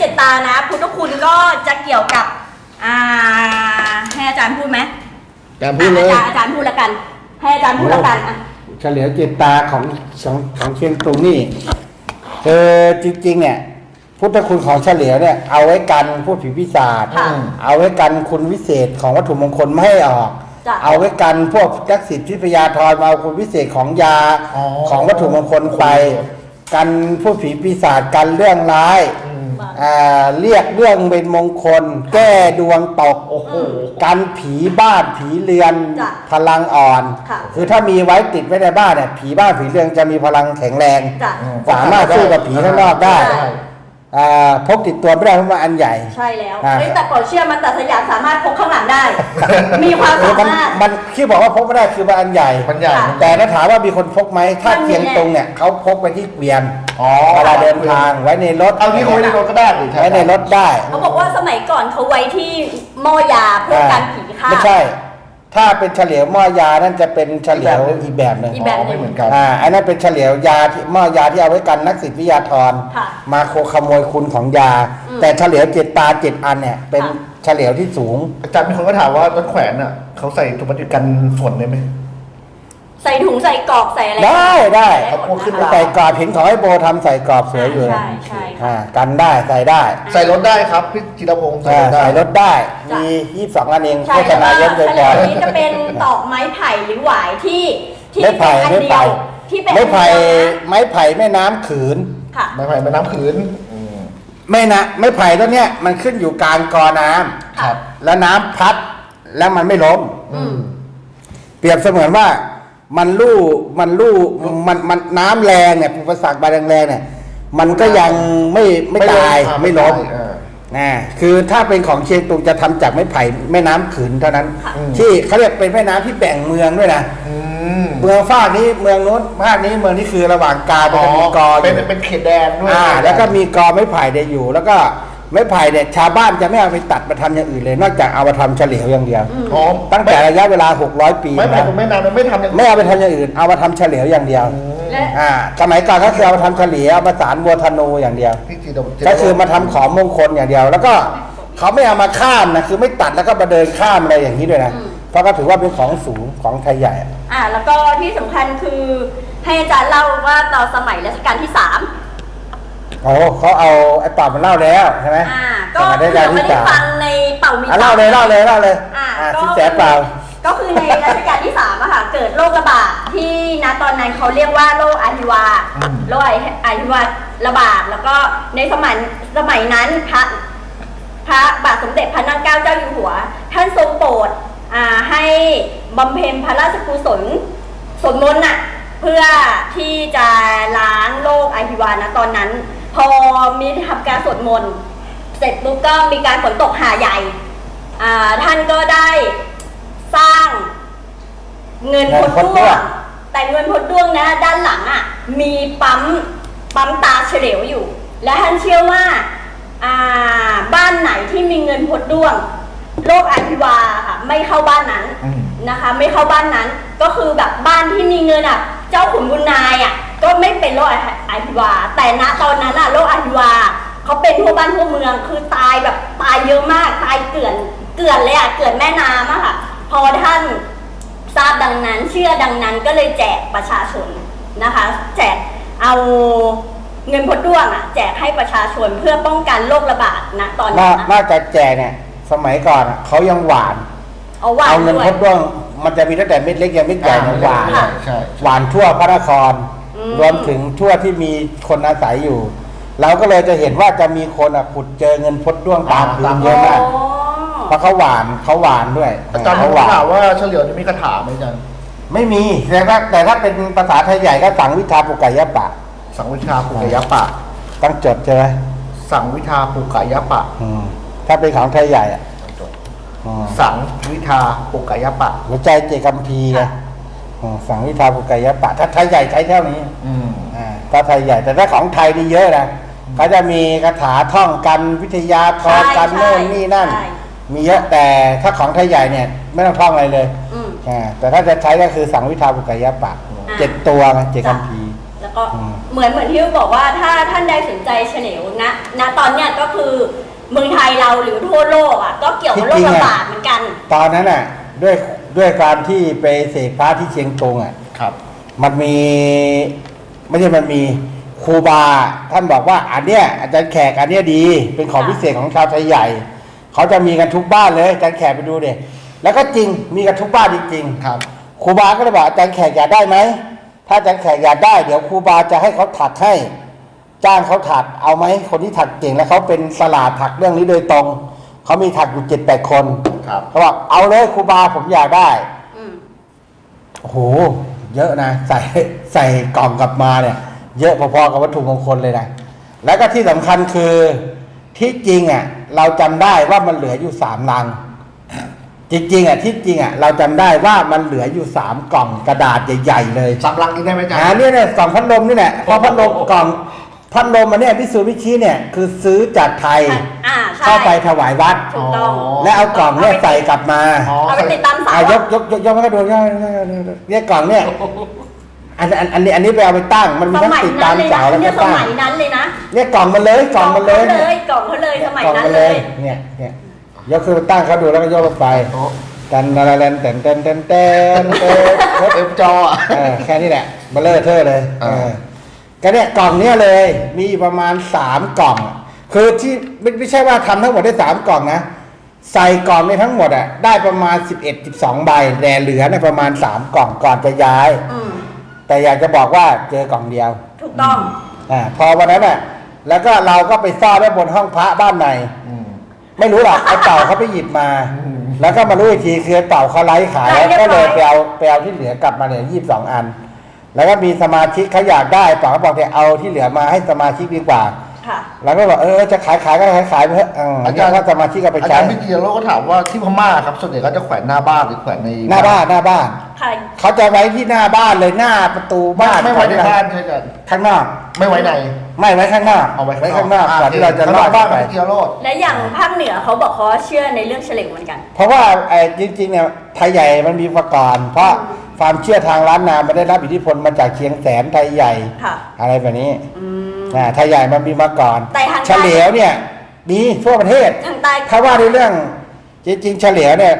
เฉลวเจตตานะ พุทธคุณก็จะเกี่ยวกับ อ่า ให้อาจารย์พูดไหมการพูดเลย อะอาจารย์อาจารย์พูดละกัน ให้อาจารย์พูดละกันอะเฉลียวจิตตาของของของเชียงตุงนี่คือจริงๆเนี่ย พุทธคุณของเฉลียวเนี่ย เอาไว้กันพูดผีพิศาจค่ะ เอาไว้กันคุณวิเศษของวัตถุมงคลไม่ให้ออก จ้ะ เอาไว้กันพวกทักษิณทิพยาธรมาเอาคุณวิเศษของยาอ๋อของวัตถุมงคลไป กันพูดผีปีศาจกันเรื่องร้ายอ่า เรียกเรื่องเป็นมงคล แก้ดวงตกโอ้โหกันผีบ้านผีเรือนจ้ะพลังอ่อน ค่ะคือถ้ามีไว้ติดไว้ในบ้านเนี่ยผีบ้านผีเรือนจะมีพลังแข็งแรง จ้ะ สามารถสู้กับผีข้างนอกได้ใช่ อ่าพกติดตัวไม่ได้เพราะว่าอันใหญ่ ใช่แล้วอะเฮ้ยแต่ก่อนเชื่อมันแต่สยามสามารถพกข้างหลังได้ มีความเอสาอมันมารถ มันที่บอกว่าพกไม่ได้คือมันอันใหญ่ มันใหญ่ ค่ะมันแต่ถ้าถามว่ามีคนพกไหมถ้ามันมีเทียงตรงเนี่ยเขาพกไปที่เกวียน อ๋อ เวลาเดินทางไว้ในรถเอาที่เขาไว้ในรถก็ได้ดิไว้ในรถได้เขาบอกว่าสมัยก่อนเขาไว้ที่หม้อยาเพื่อการผีฆ่า ไม่ใช่ ถ้าเป็นเฉลียวหม้อยานั่นจะเป็นเฉลียวอีกแบบหนึ่ง อีกแบบหนึ่ไม่งเหมือนกัน อ่าอันนั้นเป็นเฉลียวยาที่หม้อยาที่เอาไว้กันนักศิษย์วิทยาธรค่ะมาโคขโมยคุณของยา อืมแต่เฉลียวเจ็ดตาเจ็ดอันเนี่ย เป็นค่ะ เฉลียวที่สูงอาจารย์มีคนก็ถามว่ารถแขวนอะเขาใส่ถุงพลาสติกกันฝนได้ไหม ใส่ถุงใส่กรอกใส่อะไรได้ได้หมเอาพวกขึ้นนะคะราใส่กรอบเห็นของไอ้โบทำใส่กรอบสวยอยู่ใช่ใช่ค่ะอ่ากันได้ใส่ได้ใส่รถได้ครับพี่จิรพงศ์ใส่อ่ารถได้ ใส่รถได้จ้ะ มียี่สิบสองอันเองใช่โฆษแล้วณาก็เยอะเลยเฉลก่อนวนี้จะเป็นตอกไม้ไผ่หรือหวายที่ที่ไม้ไผ่ เป็นอันไม้เดีไผ่ยวที่เป็นไม้ไผ่อันเดียวนะไม้ไผ่แม่น้ำขืน ค่ะ ไม้ไผ่แม่น้ำขืนอืมแม่นะไม้ไผ่ต้นเนี้ยมันขึ้นอยู่กลางกอน้ำครับ แล้วน้ำพัดแล้วมันไม่ล้มอืม เปรียบเสมือนว่า มันลู่มันลู่มันมันน้ำแรงเนี่ยอุปสรรคบาแรงๆเนี่ย มันก็ยังไม่ไม่ตายอ่ไม่ล้มอ่า นะคือถ้าเป็นของเชียงตุงจะทำจากไม้ไผ่แม่น้ำขืนเท่านั้นค่ะที่เขาเรียกเป็นแม่น้ำที่แบ่งเมืองด้วยนะ อืมเมืองฝากนี้เมืองโน้นภาคนี้เมืองนี้คือระหว่างกลางมันจะมีกออเป็นยู่เป็นเขตแดนด้วย อ่าแล้วก็มีกอไม้ไผ่เนี่ยอยู่ แล้วก็ ไม้ไผ่เนี่ยชาวบ้านจะไม่เอาไปตัดมาทำอย่างอื่นเลย นอกจากเอามาทำเฉลียวอย่างเดียวอ๋อตั้งแต่ระยะเวลา 600 ปีไม้ไผ่นะตรงแม่น้ำมันไม่ทำอย่างไม่เอาไปทำอย่างอื่น เอามาทำเฉลียวอย่างเดียวและอ่าสมัยก่อนก็คือเอามาทำเฉลียวเอามาสารวัวธนูอย่างเดียวพี่จิรพงศ์ก็คือมาทำของมงคลอย่างเดียว แล้วก็เขาไม่เอามาข้ามนะคือไม่ตัดแล้วก็มาเดินข้ามอะไรอย่างนี้ด้วยนะเพราะก็ถือว่าเป็นของสูงของไทยใหญ่อ่าแล้วก็ที่สำคัญคือให้อาจารย์เล่าว่าตอนสมัยรัชกาลที่สาม โอ้เขาเอาไอ้ปอบมันเล่าแล้วใช่ไหมอ่าก็สมัยรัชเผื่กาอลไม่ที่ได้สามฟังในเป่ามีอะเล่าเลยเล่าเลยเล่าเลยอ่าอ่าก็สินแสเปล่าก็คือในรัชกาลที่สามอะค่ะเกิดโรคระบาดที่ณตอนนั้นเขาเรียกว่าโรคอาหิวาโรคอาหิวาระบาดแล้วก็ในสมัยสมัยนั้นพระพระบาทสมเด็จพระนางเกล้าเจ้าอยู่หัว ท่านทรงโปรดอ่าให้บำเพ็ญพระราชกุศลสวดมนต์น่ะเพื่อที่จะล้างโรคอาหิวานะตอนนั้น พอมีทำการสวดมนต์เสร็จปุ๊บก็มีการฝนตกหาใหญ่อ่าท่านก็ได้สร้างเงินพดด้วงแต่เงินพดด้วงนะ ด้านหลังอะมีปั๊มปั๊มตาเฉลียวอยู่ และท่านเชื่อว่าอ่าบ้านไหนที่มีเงินพดด้วงโรคอาหิวาค่ะไม่เข้าบ้านนั้นนะคะ ไม่เข้าบ้านนั้น ก็คือแบบบ้านที่มีเงินอะ เจ้าขุนบุญนายอะ เป็นโรคอาหิวา แต่ณตอนนั้นอะโรคอาหิวาเขาเป็นทั่วบ้านทั่วเมือง คือตายแบบตายเยอะมาก ตายเกลื่อนเกลื่อนเลยอะเกลื่อนแม่น้ำอะค่ะ พอท่านทราบดังนั้น เชื่อดังนั้นก็เลยแจกประชาชนนะคะ แจกเอาเงินพดด้วงอะแจกให้ประชาชนเพื่อป้องกันโรคระบาดนะตอนนนั้อนกนะนอกจากแจกเนี่ย สมัยก่อนอะเขายังหวาน เอาว่าเอาเงินด้วย พดด้วงมันจะมีตั้งแต่เม็ดเล็กยันเม็ดใหญ่เนี่ยหวานค่ะใช่ หวานทั่วพระนครอืม รวมถึงทั่วที่มีคนอาศัยอยู่ เราก็เลยจะเห็นว่าจะมีคนอะขุดเจอเงินพดด้วงตามพื้นเยอ๋อะมากอเพราะเขาหวานเขาหวานด้วยอาจารย์เขาผมหวาน ถามว่าเฉลียวจะมีคาถาไหมอาจารย์ไม่มีแต่ถ้าแต่ถ้าเป็นภาษาไทยใหญ่ก็สังวิชาปุกกายปะ สังวิชาปุกายปะ ต้องจดใช่ไหมสังวิชาปุกกายปะอืมถ้าเป็นของไทยใหญ่อะอืมสังวิชาปุกกายปะหัวใจเจกัมพีร์ไงอืม สังวิชาปุกกายปะถ้าไทยใหญ่ใช้เท่านี้อืมอ่าถ้าไทยใหญ่ แต่ถ้าของไทยนี่เยอะนะเขาจะมีคาถาท่องกันวิทยาพรใช่กันโน่นใช่นี่นั่นใช่มีเยอะแต่ถ้าของไทยใหญ่เนี่ย ไม่ต้องท่องอะไรเลยอืมอ่าแต่ถ้าจะใช้ก็คือสังวิชาปุกกายปะอ่าเจ็ดตัวไงเจกัมพีร์แล้วก็อืมเหมือนเหมือนที่บอกว่าถ้าท่านใดสนใจเฉลวนะณตอนเนี้ยก็คือเมืองไทยเราหรือทั่วโลกอะก็เกี่ยวกับโรคระบาดเหมือนกัน ตอนนั้นน่ะด้วย ด้วยการที่ไปเสกพระที่เชียงตุงอะ ครับ มันมีไม่ใช่มันมีครูบาท่านบอกว่าอันเนี้ยอาจารย์แขกอันเนี้ยดีเป็นของค่ะพิเศษของชาวไทยใหญ่ เขาจะมีกันทุกบ้านเลยอาจารย์แขกไปดูเด็แล้วก็จริงมีกันทุกบ้านจริงๆครับครูบาก็เลยบอกอาจารย์แขกอยากได้ไหมถ้าอาจารย์แขกอยากได้เดี๋ยวครูบาจะให้เขาถักให้ จ้างเขาถักเอาไหมคนที่ถักเก่งแล้วเขาเป็นสลาดถักเรื่องนี้โดยตรงเขามีถักอยู่เจ็ดแปดคน ครับเขาบอกเอาเลยครูบาผมอยากได้อืมโอ้โหเยอะนะ ใส่ใส่กล่องกลับมาเนี่ย เยอะพอๆกับวัตถุมงคลเลยนะแล้วก็ที่สำคัญคือที่จริงอะ เราจำได้ว่ามันเหลืออยู่สามลัง จริงๆอะที่จริงอะเราจำได้ว่ามันเหลืออยู่สามกล่องกระดาษใหญ่ ๆ เลยสำลังกินได้ไหมอาจารอ่าย์ เนี่ยเนี่ยกล่องพัดลมนี่แหละเพราะพัดลมกล่อง พัดลมอันเนี้ยพิสูพิชิเนี่ยคือซื้อจากไทยอ่าใช่ เข้าไปถวายวัด ถูกต้องและเอากล่องเนี่ยใส่กลับมาอ๋อเอาไปติดตามเสาอะยกยกยกยกให้เขาดูยกให้เขาดูเนี่ยกล่องเนี่ยอันอันอันนี้อันนี้ไปเอาไปตั้งมันมีสทั้งมัยติดนั้ตานมเลยเสานะแล้วเนี่ก็ยสตั้งมัยนั้นเลยนะเนี่ยกล่องมันเลยกล่องมันเลยกล่องเขาเลยกล่องเขาเลยสมัยกล่องนั้นมันเลเลยย เนี่ยเนี่ยยกขึ้นไปตั้งเขาดูแล้วก็ยกลงไปโอ้กันนาราแลนแตนแตนแตนแตนแตนเต็มจออะ เออแค่นี้แหละเบลเลอร์เทอร์เลยอ่าเออ ก็เนี่ยกล่องเนี้ยเลยมีประมาณสามกล่อง คือที่ไม่ไม่ใช่ว่าทำทั้งหมดได้สามกล่องนะใส่กล่องในทั้งหมดอะได้ประมาณ11 12ใบแต่เหลือเนี่ยประมาณ3กล่องก่อนจะย้าย อืมแต่อยากจะบอกว่าเจอกล่องเดียวถูกต้อง อ่าพอวันนั้นอะแล้วก็เราก็ไปซ่อนไว้บนห้องพระบ้านใน อืม ไม่รู้หรอก ไอ้เต่าเขาไปหยิบมา อืม แล้วก็มารู้อีกทีคือไอ้เต่าเขาไล่ขายไล่แล้วเรียบร้อย ก็เลยไปเอาไปเอาที่เหลือกลับมาเนี่ยยี่สิบสองอัน แล้วก็มีสมาชิกเขาอยากได้เต่าเขาบอกเนี่ยเอาที่เหลือมาให้สมาชิกดีกว่า ค่ะ แล้วก็บอกเออจะขายขายก็ขายขายไปเถอะเอออาจารย์ถ้าสมาชิกก็ไปอาใช้จารย์พิจิตรโลกก็ถามว่าที่พม่าครับส่วนใหญ่ก็จะแขวนหน้าบ้านหรือแขวนในหน้าบ้านหน้าบ้าน ค่ะ เขาจะไว้ที่หน้าบ้านเลยหน้าประตูบ้าบ้านนไม่ไว้ในบ้านใช่ไหมอาจารย์ข้างนอกไม่ไว้ในไม่ไว้ข้างนอกเอาไว้ข้างนอกก่อนที่เราจะข้งลนออดกบ้านไปพิจิตรโลด และอย่างภาคเหนือเขาบอกเขาเชื่อในเรื่องเฉลวเหมือนกัน เพราะว่าไอ้จริงๆเนี่ยไทยใหญ่มันมีประกอบเพราะ ความเชื่อทางล้านนามันได้รับอิทธิพลมาจากเชียงแสนไทยใหญ่ ค่ะอะไรแบบนี้อืม อ่าไทยใหญ่มันมีมาก่อนแต่ทางใต้ เฉลียวเนี่ยมีทั่วประเทศ ทางใต้ถ้าว่าในเรื่องจริงๆเฉลียวเนี่ย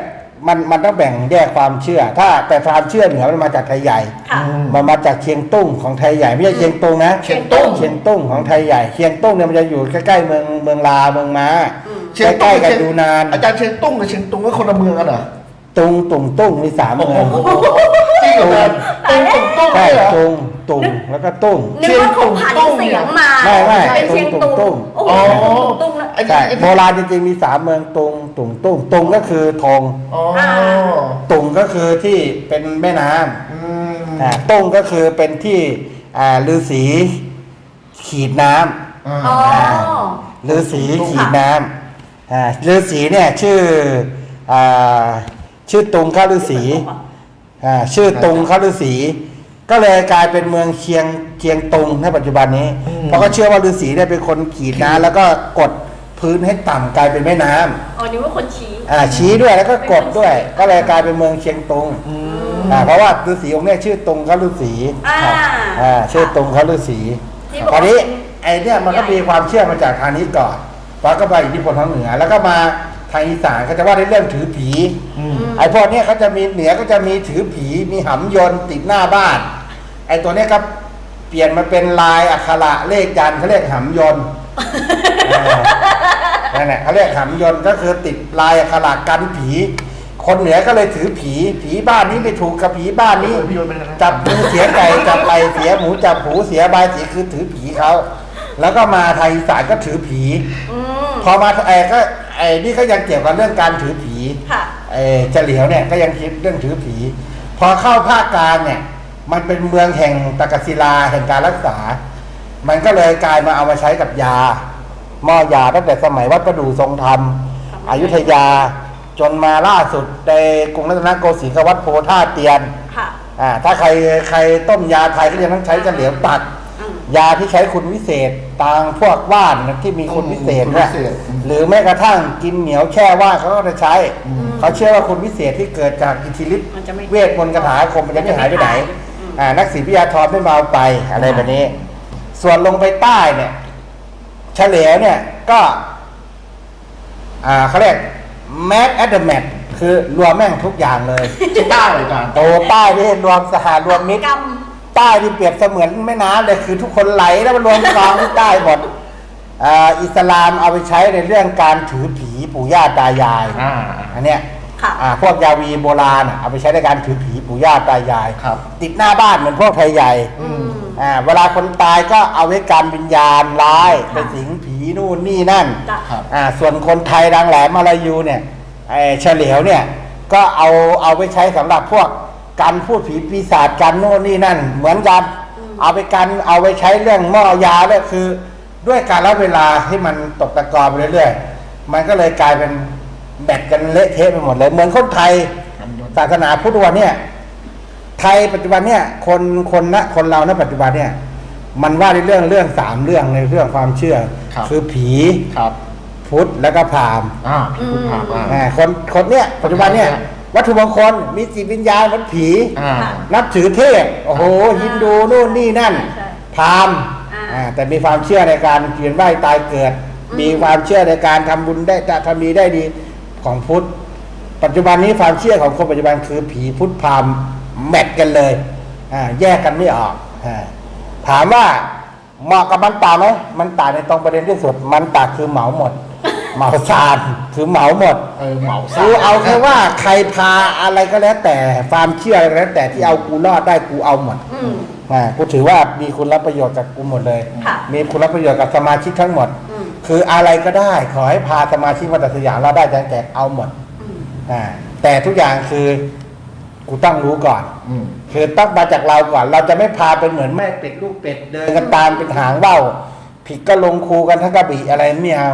มันมันต้องแบ่งแยกความเชื่อ ถ้าแต่ความเชื่อเหนือมันมาจากไทยใหญ่ ค่ะ อืม มันมาจากเชียงตุ้งของไทยใหญ่ไม่ใช่เชียงตุงนะเชียงตุ้ง เชียงตุ้งของไทยใหญ่เชียงตุ้งเนี่ยมันจะอยู่ใกล้ๆเมืองเมืองลาวเมืองม้าอืม ใกล้ๆกับดูนานอาจารย์เชียงตุ้งกับเชียงตุงก็คนละเมืองกันเหรอตุงตุงตุ้งมีสามเมืองจ ริงเหรออาจารย์ตุ้งตุ้งตุ้งใช่เหรอตุงตุงแล้วก็ตุ้ง นึกว่าเขาผันเสียงมาไม่ไม่เป็นเชียงตุงตุ้งโอ้โหอ๋อ ตุ้งนะ ไอ้ใช่ไอ้ โบราณจริงๆมีสามเมืองตุงตุงตุ้งตุงก็คือธงอ๋อตุงก็คือที่เป็นแม่น้อืมำอ่าตุ้งก็คือเป็นที่อ่าฤาษีขีดน้ำอ่าอ๋อฤาษีขีดน้ำอ่าฤาษีเนี่ยชื่ออ่าชื่อตุงข้าฤาษี อ่าชื่อตุงข้าฤาษีก็เลยกลายเป็นเมืองเชียงเชียงตุงในปัจจุบันนี้ เพราะก็เชื่อว่าฤาษีเนี่ยเป็นคนขีดน้ำแล้วก็กดพื้นให้ต่ำกลายเป็นแม่น้ำอ๋อนึกว่าคนชี้อ่าชี้ด้วยแล้วก็กดด้วย ก็เลยกลายเป็นเมืองเชียงตุงอ่าเพราะว่าฤาษีองค์เนี้ยชื่อตุงข้าฤาษีอ่าอ่าชื่อตุงข้าฤาษีที่บอกคราวนี้ว่าไอ้เนี่ยมันก็มีความเชื่อมาจากทางนี้ก่อนแล้วก็ไปอิทธิพลทางเหนือ แล้วก็มา ทางอีสานเขาจะว่าในเรื่องถือผีอืมไอ้พวกเนี้ยเขาจะมีเหนือก็จะมีถือผีมีหำยนต์ติดหน้าบ้าน ไอ้ตัวเนี้ยก็เปลี่ยนมาเป็นลายอักขระเลขยันต์เขาเรียกหำยนต์อ่านั่นแหละเขาเรียกหำยนต์ก็คือติดลายอักขระกันผี คนเหนือก็เลยถือผีผีบ้านนี้ไม่ถูกกับผีบ้านนี้พี่โยนไปทางนั้นจับมือเสียไก่จับไหลเสียหมูจับหูเสียบายเสียคือถือผีเขาแล้วก็มาไทยอีสานก็ถือผีอืม พอมาไอ้ก็ไอ้นี่ก็ยังเกี่ยวกับเรื่องการถือผีค่ะไอ้เฉลียวเนี่ยก็ยังคิดเรื่องถือผี พอเข้าภาคกลางเนี่ย มันเป็นเมืองแห่งตะกศิลาแห่งการรักษา มันก็เลยกลายมาเอามาใช้กับยาหม้อยาตั้งแต่สมัยวัดประดู่ทรงธรรมอยุธยาจนมาล่าสุดในกรุงรัตนโกสินทร์กับวัดโพธาเตียน ค่ะ อ่า ถ้าใครใครต้มยาไทยก็ยังต้องใช้เฉลียวตัดอืม ยาที่ใช้คุณวิเศษตางพวกว่านที่มีคุณวิเศษคุณเนี่ยวิเศษหรือแม้กระทั่งกินเหนียวแช่ว่านเขาก็จะใช้ เขาเชื่อว่าคุณวิเศษที่เกิดจากอิทธิฤทธิ์มันจะไม่เวทมนต์คาถาอาคมมันจะไม่หายไปไหนอืมอ่านักศิลปิยาธรไม่มาเอาไปอะไรแบบนี้ ส่วนลงไปใต้เนี่ยเฉลวเนี่ยก็อ่าเขาเรียกแมสแอดแมทคือรวมแม่งทุกอย่างเลยที่ใต้เลยอาจารย์โตใต้ที่รวมสหารวมมิตรกรรม ใต้ที่เปรียบเสมือนแม่น้ำเลยคือทุกคนไหลแล้วมันรวมกองที่ใต้หมดอ่าอิสลามเอาไปใช้ในเรื่องการถือผีปู่ย่าตายายอ่า อันเนี้ยค่ะอ่าพวกยาวีโบราณอะเอาไปใช้ในการถือผีปู่ย่าตายายครับ ติดหน้าบ้านเหมือนพวกไทยใหญ่อืม อ่าเวลาคนตายก็เอาไว้การวิญญาณร้ายไปสิงผีนู่นนี่นั่น จ้ะ ครับ อ่าส่วนคนไทยดังแหลมมาลายูเนี่ยไอ้เฉลียวเนี่ยก็เอาเอาไปใช้สำหรับพวก การพูดผีปีศาจกันโน่นนี่นั่น เหมือนกัน เอาไปกันเอาไปใช้เรื่องหม้อยาด้วยคือ ด้วยการละเวลาที่มันตกตะกอนไปเรื่อยๆมันก็เลยกลายเป็นแบตกันเละเทะไปหมดเลย เหมือนคนไทยศาสนาพุทธวันเนี่ย ไทยปัจจุบันเนี่ย คนคนนะคนเราณปัจจุบันเนี่ย มันว่าในเรื่องเรื่องสามเรื่องในเรื่องความเชื่อครับ คือผีครับพุทธแล้วก็พราหมณ์อ่าพี่คุณถามอ่าอ่าคนคนเนี้ยปัจจุบันเนี่ย วัตถุมงคลมีจิตวิญญาณเหมือนผี อ่า นับถือเทพโอ้โหฮินดูนู่นนี่นั่น ใช่พราหมณ์อ่า อ่าแต่มีความเชื่อในการเวียนว่ายตายเกิดอืมมีความเชื่อในการทำบุญได้ทำดีได้ดีของพุทธ ปัจจุบันนี้ความเชื่อของคนปัจจุบันคือผีพุทธพราหมณ์แมทกันเลยอ่าแยกกันไม่ออกอ่าถามว่าเหมาะกับมันตาไหมมันตาในตรงประเด็นที่สุด มันตาคือเหมาหมด เหมาซานคือเหมาหมดเออเหมากูเอาแค่ว่าใครพาอะไรก็แล้วแต่ความเชื่ออะไรก็แล้วแต่ที่เอากูรอดได้กูเอาหมดอืม อ่ากูถือว่ามีคุณรับประโยชน์จากกูหมดเลย ค่ะมีคุณรับประโยชน์กับสมาชิกทั้งหมด อืม คืออะไรก็ได้ ขอให้พาสมาชิกมาตัดสยามเราได้จังแจกเอาหมดอืม อ่าแต่ทุกอย่างคือกูต้องรู้ก่อน อืม คือต้องมาจากเราก่อน เราจะไม่พาเป็นเหมือนแม่เป็ดลูกเป็ดเดินกันตามเป็นหางว่าวผิดก็ลงครูกันทั้งกระบี่อะไรไม่เอา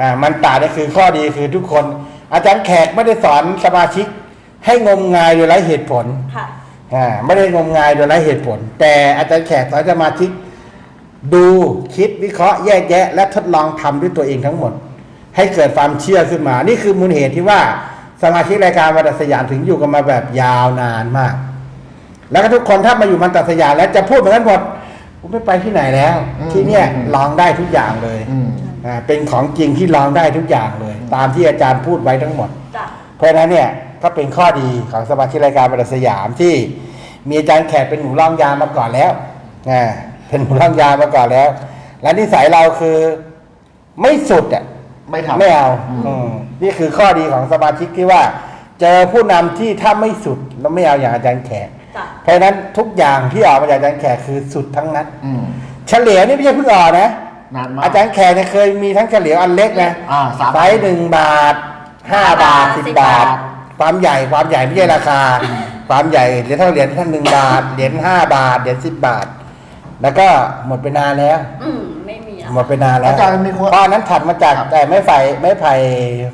อ่ามันต่างนี่คือข้อดีคือทุกคน อาจารย์แขกไม่ได้สอนสมาชิก ให้งมงายโดยไร้เหตุผลค่ะ อ่าไม่ได้งมงายโดยไร้เหตุผล แต่อาจารย์แขกสอนสมาชิก ดูคิดวิเคราะห์แยกแยะ และทดลองทำด้วยตัวเองทั้งหมด ให้เกิดความเชื่อขึ้นมา นี่คือมูลเหตุที่ว่าสมาชิกรายการมาตัดสยามถึงอยู่กันมาแบบยาวนานมาก แล้วก็ทุกคนถ้ามาอยู่มันตัดสยามแล้วจะพูดเหมือนกันหมดกูไม่ไปที่ไหนแล้วอืมที่เนี่ยอืมลองได้ทุกอย่างเลยอืมอ่า เป็นของจริงที่ลองได้ทุกอย่างเลย ตามที่อาจารย์พูดไว้ทั้งหมดจ้ะเพราะฉะนั้นเนี่ยก็เป็นข้อดีของสมาชิกรายการบรรดาสยามที่มีอาจารย์แขกเป็นหนูร่องยามาก่อนแล้วอ่าเป็นหนูร่องยามาก่อนแล้ว และนิสัยเราคือไม่สุดอะไม่ทำไม่เอาอืมอืมนี่คือข้อดีของสมาชิกที่ว่า เจอผู้นำที่ถ้าไม่สุดแล้วไม่เอาอย่างอาจารย์แขกจ้ะเพราะฉะนั้นทุกอย่างที่ออกมาจากอาจารย์แขกคือสุดทั้งนั้นอืมเฉลียวนี่ไม่ใช่เพิ่งออกนะ นานมากอาจารย์แขกเนี่ยเคยมีทั้งเฉลียวอันเล็กนะอ่าสาม ไซส์หนึ่งบาทห้าบาทสิบบาท ความใหญ่ความใหญ่ไม่ใช่ราคา ความใหญ่เหรียญเท่าเหรียญท่านหนึ่งบาทเหรียญห้าบาทเหรียญสิบบาท แล้วก็หมดไปนานแล้ว อืมไม่มีอะหมดไปนานแล้วอาจารย์มีคน เพราะอันนั้นถัดมาจากครับแต่ไม้ไผ่ไม้ไผ่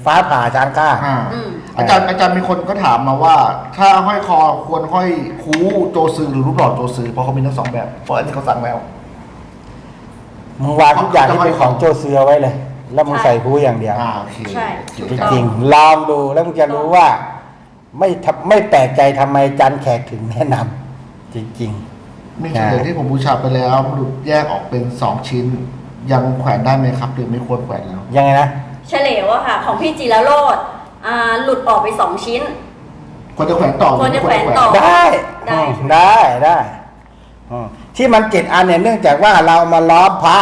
ฟ้าผ่าจานก้า อ่าอืมอาจารย์อาจารย์มีคนก็ถามมาว่า ถ้าห้อยคอควรห้อยคูโจซือหรือรูปหล่อโจซือเพราะเขามีทั้งสองแบบเพราะอันนี้เขาสั่งแล้ว มึงวางทุกอย่างที่เป็นของโจเซือไว้เลย แล้วมึงใช่ใส่ผู้อย่างเดียว อ่าโอเคใช่เกี่ยวจกับริงๆลองดูแล้วมึงจะรู้ว่า ไม่ทำไม่แปลกใจทำไมจันแขกถึงแนะนำจริง มีเฉลยที่ผมบูชาไปแล้วหลุดแยกออกเป็นสองชิ้น ยังแขวนได้ไหมครับ หรือไม่ควรแขวนแล้ว ๆ ยังไงนะ เฉลวอะค่ะ ของพี่จิรโรดอ่าหลุดออกไปสองชิ้น ควรจะแขวนต่อหรือควรจะไม่แขวนต่อ ได้ได้อืมได้ได้อืม ที่มันเจ็ดอันเนี่ยเนื่องจากว่าเรามาล้อมพระ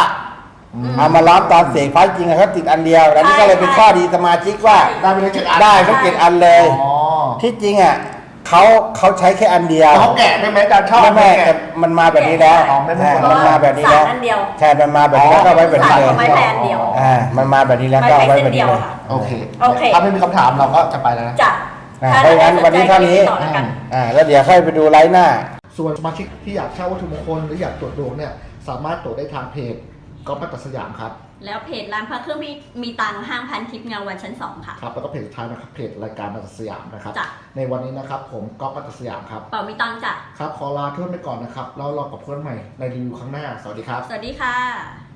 เอามาล้อมตอนเสกพระจริงอะเขาติดอันเดียวแล้วนี่ก็เลยเป็นข้อดีสมาชิกว่า ได้ไปเลยเจ็ดอันได้ทั้งเจ็ดอันเลย อ๋อที่จริงอะเขาเขาใช้แค่อันเดียวเขาแกะได้ไหมอาจารย์ชอบไม่แม่แกะ แต่มันมาแบบนี้แล้วอ๋อไม่ไม่อ่าหมดมันมาแบบนี้แล้วสารอันเดียว ใช่มันมาแบบนี้แล้วก็ไว้แบบนี้เลยสารไม้แผ่นเดียว อ่ามันมาแบบนี้แล้วก็ไว้แบบนี้เลย โอเคโอเค ถ้าไม่มีคำถามเราก็จะไปแล้วนะ จ้ะอ่าเพราะงั้นวันนี้เท่านี้ต่อแล้วกัน อ่าแล้วเดี๋ยวค่อยไปดูไลฟ์หน้า ส่วนสมาชิกที่อยากเช่าวัตถุมงคลหรืออยากตรวจดวงเนี่ยสามารถตรวจได้ทางเพจก๊อฟมัตตสยามครับแล้วเพจร้านพระเครื่องมีมีตังค์ห้างพันทิพย์เงาวันชั้นสองค่ะ ครับแล้วก็เพจสุดท้ายนะครับเพจรายการมัตตสยามนะครับ จ้ะ ในวันนี้นะครับผมก๊อฟมัตตสยามครับเป่ามีตังค์จ้ะ ครับขอลาเพื่อนไปก่อนนะครับแล้วรอกับเพื่อนใหม่ในรีวิวครั้งหน้าสวัสดีครับ สวัสดีค่ะ